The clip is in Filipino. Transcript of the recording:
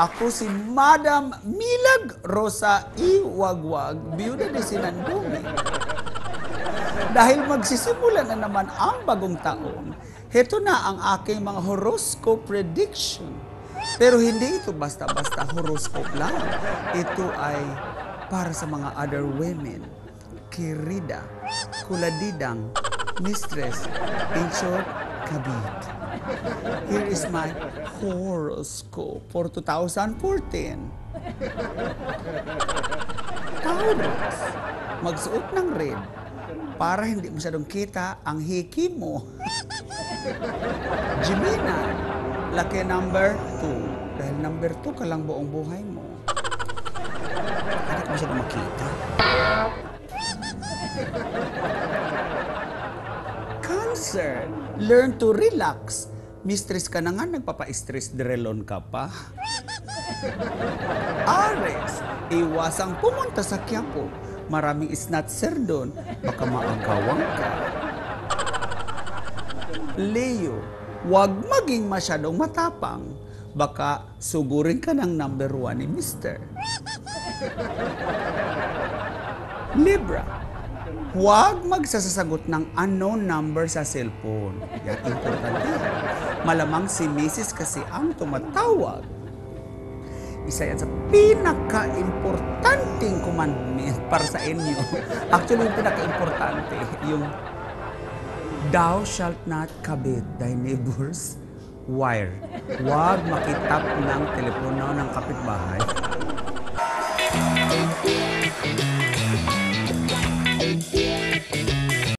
Ako si Madam Milag Rosa Iwagwag, biyuda ni Sinandumi. Dahil magsisimula na naman ang bagong taon, heto na ang aking mga horoscope prediction. Pero hindi ito basta-basta horoscope lang. Ito ay para sa mga other women. Kirida, kuladidang, mistress, in short, kabit. Here is my horoscope for 2014. Taurus, magsuot ng red para hindi masyadong kita ang hiki mo. Gemini, laki number 2. Dahil number 2 ka lang buong buhay mo. Hindi ka masyadong makita. Cancer, learn to relax. Mistress ka na nga, nagpapa-stress direlon ka pa. Aries, iwasang pumunta sa Quiapo. Maraming snatcher doon. Baka maagawang ka. Leo, huwag maging masyadong matapang. Baka sugurin ka ng number one ni Mister. Libra, huwag magsasasagot ng unknown number sa cellphone. Yan, importante. Malamang si Mrs. kasi ang tumatawag. Isa yan sa pinaka-importanting commandment para sa inyo. Actually, yung pinaka-importante, yung Thou shalt not covet thy neighbor's wire. Huwag makitap ng telepono ng kapitbahay.